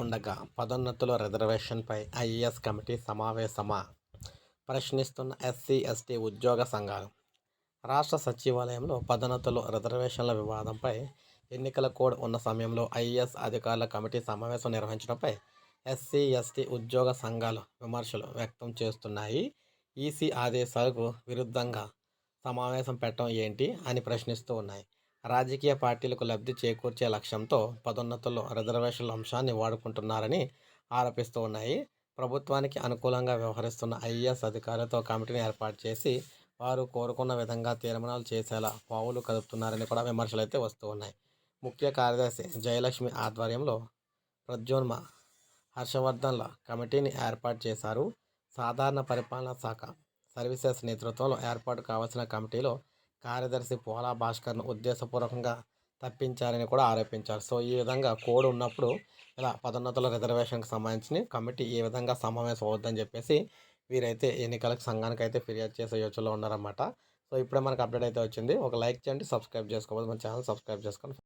ఉండగా పదోన్నతుల రిజర్వేషన్పై ఐఏఎస్ కమిటీ సమావేశమా? ప్రశ్నిస్తున్న ఎస్సీ ఎస్టీ ఉద్యోగ సంఘాలు. రాష్ట్ర సచివాలయంలో పదోన్నతులు రిజర్వేషన్ల వివాదంపై ఎన్నికల కోడ్ ఉన్న సమయంలో ఐఏఎస్ అధికారుల కమిటీ సమావేశం నిర్వహించడంపై ఎస్సీ ఎస్టీ ఉద్యోగ సంఘాలు విమర్శలు వ్యక్తం చేస్తున్నాయి. ఈసీ ఆదేశాలకు విరుద్ధంగా సమావేశం పెట్టడం ఏంటి అని ప్రశ్నిస్తూ ఉన్నాయి. రాజకీయ పార్టీలకు లబ్ధి చేకూర్చే లక్ష్యంతో పదోన్నతుల్లో రిజర్వేషన్ల అంశాన్ని వాడుకుంటున్నారని ఆరోపిస్తూ ఉన్నాయి. ప్రభుత్వానికి అనుకూలంగా వ్యవహరిస్తున్న ఐఏఎస్ అధికారులతో కమిటీని ఏర్పాటు చేసి వారు కోరుకున్న విధంగా తీర్మానాలు చేసేలా పావులు కదుపుతున్నారని కూడా విమర్శలు అయితే వస్తూ ఉన్నాయి. ముఖ్య కార్యదర్శి జయలక్ష్మి ఆధ్వర్యంలో ప్రద్యోన్మ హర్షవర్ధన్ల కమిటీని ఏర్పాటు చేశారు. సాధారణ పరిపాలనా శాఖ సర్వీసెస్ నేతృత్వంలో ఏర్పాటు కావాల్సిన కమిటీలో కార్యదర్శి పోలా భాస్కర్ను ఉద్దేశపూర్వకంగా తప్పించారని కూడా ఆరోపించారు. సో ఈ విధంగా కోడ్ ఉన్నప్పుడు ఇలా పదోన్నతుల రిజర్వేషన్కి సంబంధించి కమిటీ ఈ విధంగా సమావేశం అవుద్దని చెప్పేసి వీరైతే ఎన్నికలకు సంఘానికి అయితే ఫిర్యాదు చేసే యోచనలో ఉన్నారన్నమాట. సో ఇప్పుడే మనకు అప్డేట్ అయితే వచ్చింది. ఒక లైక్ చేయండి సబ్స్క్రైబ్ చేసుకోవాలి మన ఛానల్ సబ్స్క్రైబ్ చేసుకోండి.